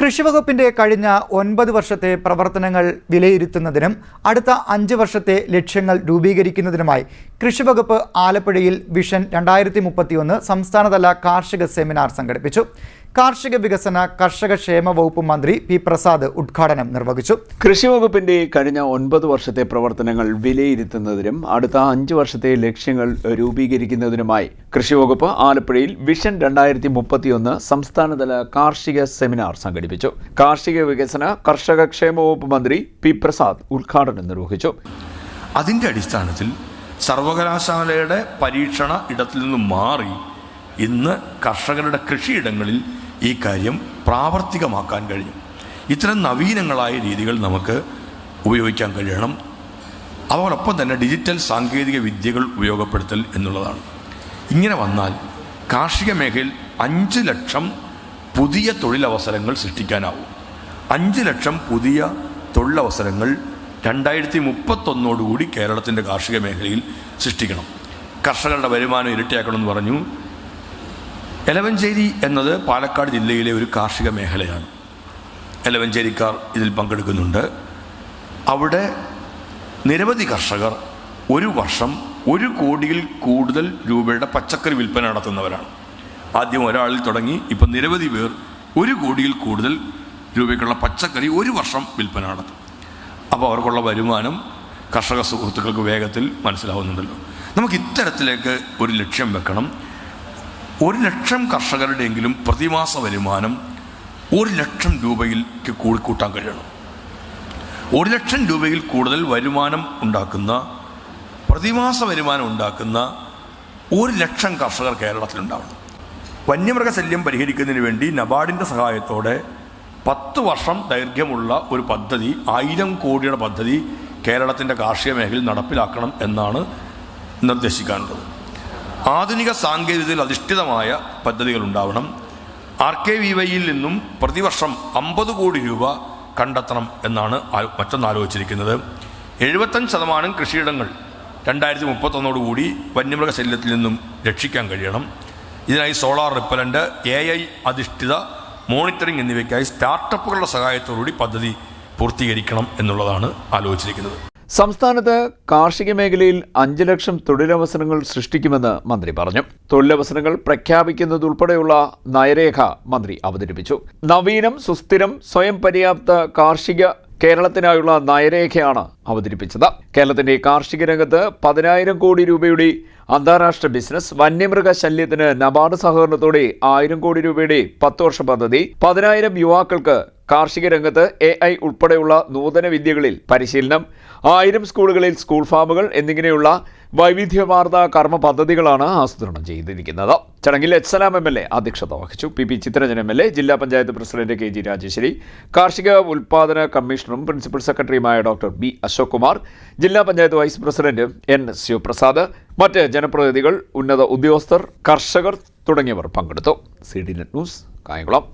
കൃഷിവകുപ്പിന്റെ കഴിഞ്ഞ ഒൻപത് വർഷത്തെ പ്രവർത്തനങ്ങൾ വിലയിരുത്തുന്നതിനും അടുത്ത അഞ്ച് വർഷത്തെ ലക്ഷ്യങ്ങൾ രൂപീകരിക്കുന്നതിനുമായി കൃഷിവകുപ്പ് ആലപ്പുഴയിൽ വിഷൻ രണ്ടായിരത്തി മുപ്പത്തിയൊന്ന് സംസ്ഥാനതല കാർഷിക സെമിനാർ സംഘടിപ്പിച്ചു. കാർഷിക വികസന കർഷക ക്ഷേമ വകുപ്പ് മന്ത്രി പി പ്രസാദ് ഉദ്ഘാടനം നിർവഹിച്ചു. കൃഷി വകുപ്പിന്റെ കഴിഞ്ഞ ഒൻപത് വർഷത്തെ പ്രവർത്തനങ്ങൾ വിലയിരുത്തുന്നതിനും അടുത്ത അഞ്ച് വർഷത്തെ ലക്ഷ്യങ്ങൾ രൂപീകരിക്കുന്നതിനുമായി കൃഷി വകുപ്പ് ആലപ്പുഴയിൽ വിഷൻ രണ്ടായിരത്തി മുപ്പത്തിയൊന്ന് സംസ്ഥാനതല കാർഷിക സെമിനാർ സംഘടിപ്പിച്ചു. കാർഷിക വികസന കർഷക ക്ഷേമ വകുപ്പ് മന്ത്രി പി പ്രസാദ് ഉദ്ഘാടനം നിർവഹിച്ചു. അതിന്റെ അടിസ്ഥാനത്തിൽ സർവകലാശാലയുടെ പരീക്ഷണ ഇടത്തിൽ നിന്നും മാറി ഇന്ന് കർഷകരുടെ കൃഷിയിടങ്ങളിൽ ഈ കാര്യം പ്രാവർത്തികമാക്കാൻ കഴിഞ്ഞു. ഇത്തരം നവീനങ്ങളായ രീതികൾ നമുക്ക് ഉപയോഗിക്കാൻ കഴിയണം. അതോടൊപ്പം തന്നെ ഡിജിറ്റൽ സാങ്കേതിക വിദ്യകൾ ഉപയോഗപ്പെടുത്തൽ എന്നുള്ളതാണ്. ഇങ്ങനെ വന്നാൽ കാർഷിക മേഖലയിൽ അഞ്ച് ലക്ഷം പുതിയ തൊഴിലവസരങ്ങൾ സൃഷ്ടിക്കാനാവും. അഞ്ച് ലക്ഷം പുതിയ തൊഴിലവസരങ്ങൾ രണ്ടായിരത്തി മുപ്പത്തൊന്നോടുകൂടി കേരളത്തിന്റെ കാർഷിക മേഖലയിൽ സൃഷ്ടിക്കണം. കർഷകരുടെ വരുമാനം ഇരട്ടിയാക്കണമെന്ന് പറഞ്ഞു. എലവഞ്ചേരി എന്നത് പാലക്കാട് ജില്ലയിലെ ഒരു കാർഷിക മേഖലയാണ്. എലവഞ്ചേരിക്കാർ ഇതിൽ പങ്കെടുക്കുന്നുണ്ട്. അവിടെ നിരവധി കർഷകർ ഒരു വർഷം ഒരു കോടിയിൽ കൂടുതൽ രൂപയുടെ പച്ചക്കറി വിൽപ്പന നടത്തുന്നവരാണ്. ആദ്യം ഒരാളിൽ തുടങ്ങി ഇപ്പം നിരവധി പേർ ഒരു കോടിയിൽ കൂടുതൽ രൂപയ്ക്കുള്ള പച്ചക്കറി ഒരു വർഷം വിൽപ്പന നടത്തും. അപ്പോൾ അവർക്കുള്ള വരുമാനം കർഷക സുഹൃത്തുക്കൾക്ക് വേഗത്തിൽ മനസ്സിലാവുന്നുണ്ടല്ലോ. നമുക്ക് ഇത്തരത്തിലേക്ക് ഒരു ലക്ഷ്യം വെക്കണം. ഒരു ലക്ഷം കർഷകരുടെയെങ്കിലും പ്രതിമാസ വരുമാനം ഒരു ലക്ഷം രൂപയിലേക്ക് കൂടി കൂട്ടാൻ കഴിയണം. ഒരു ലക്ഷം രൂപയിൽ കൂടുതൽ വരുമാനം ഉണ്ടാക്കുന്ന പ്രതിമാസ വരുമാനം ഉണ്ടാക്കുന്ന ഒരു ലക്ഷം കർഷകർ കേരളത്തിലുണ്ടാവണം. വന്യമൃഗശല്യം പരിഹരിക്കുന്നതിന് വേണ്ടി നബാർഡിന്റെ സഹായത്തോടെ പത്ത് വർഷം ദൈർഘ്യമുള്ള ഒരു പദ്ധതി ആയിരം കോടിയുടെ പദ്ധതി കേരളത്തിന്റെ കാർഷിക മേഖലയിൽ നടപ്പിലാക്കണം എന്നാണ് നിർദ്ദേശിക്കാനുള്ളത്. ആധുനിക സാങ്കേതികതയിൽ അധിഷ്ഠിതമായ പദ്ധതികൾ ഉണ്ടാവണം ആർ കെ വി വൈയിൽ നിന്നും പ്രതിവർഷം അമ്പത് കോടി രൂപ കണ്ടെത്തണം എന്നാണ് മറ്റൊന്ന് ആലോചിച്ചിരിക്കുന്നത്. എഴുപത്തഞ്ച് ശതമാനം കൃഷിയിടങ്ങൾ രണ്ടായിരത്തി മുപ്പത്തൊന്നോടുകൂടി വന്യമൃഗശല്യത്തിൽ നിന്നും രക്ഷിക്കാൻ കഴിയണം. ഇതിനായി സോളാർ റിപ്പലന്റ് എ ഐ അധിഷ്ഠിത മോണിറ്ററിംഗ് എന്നിവയ്ക്കായി സ്റ്റാർട്ടപ്പുകളുടെ സഹായത്തോടുകൂടി പദ്ധതി പൂർത്തീകരിക്കണം എന്നുള്ളതാണ് ആലോചിച്ചിരിക്കുന്നത്. സംസ്ഥാനത്ത് കാർഷിക മേഖലയിൽ അഞ്ച് ലക്ഷം തൊഴിലവസരങ്ങൾ സൃഷ്ടിക്കുമെന്ന് മന്ത്രി പറഞ്ഞു. തൊഴിലവസരങ്ങൾ പ്രഖ്യാപിക്കുന്നതുൾപ്പെടെയുള്ള നയരേഖ മന്ത്രി അവതരിപ്പിച്ചു. നവീനം സുസ്ഥിരം സ്വയം പര്യാപ്ത കാർഷിക കേരളത്തിനായുള്ള നയരേഖയാണ് അവതരിപ്പിച്ചത്. കേരളത്തിന്റെ കാർഷിക രംഗത്ത് പതിനായിരം കോടി രൂപയുടെ അന്താരാഷ്ട്ര ബിസിനസ് വന്യമൃഗ ശല്യത്തിന് നബാർഡ് സഹകരണത്തോടെ ആയിരം കോടി രൂപയുടെ പത്ത് വർഷ പദ്ധതി പതിനായിരം യുവാക്കൾക്ക് കാർഷിക രംഗത്ത് എ ഐ ഉൾപ്പെടെയുള്ള നൂതന വിദ്യകളിൽ പരിശീലനം ആയിരം സ്കൂളുകളിൽ സ്കൂൾ ഫാമുകൾ എന്നിങ്ങനെയുള്ള വൈവിധ്യമാർന്ന കർമ്മ പദ്ധതികളാണ് ആസൂത്രണം ചെയ്തിരിക്കുന്നത്. ചടങ്ങിൽ H Salam M L A അധ്യക്ഷത വഹിച്ചു. P P Chitharanjan M L A ജില്ലാ panchayat president K G Rajeshwari കാർഷിക ഉൽപാദന കമ്മീഷണറും പ്രിൻസിപ്പൽ സെക്രട്ടറിയുമായ ഡോക്ടർ ബി അശോക് കുമാർ ജില്ലാ panchayat vice president N Sivaprasad മറ്റ് ജനപ്രതിനിധികൾ ഉന്നത ഉദ്യോഗസ്ഥർ കർഷകർ തുടങ്ങിയവർ പങ്കെടുത്തു. C D net news Kayamkulam.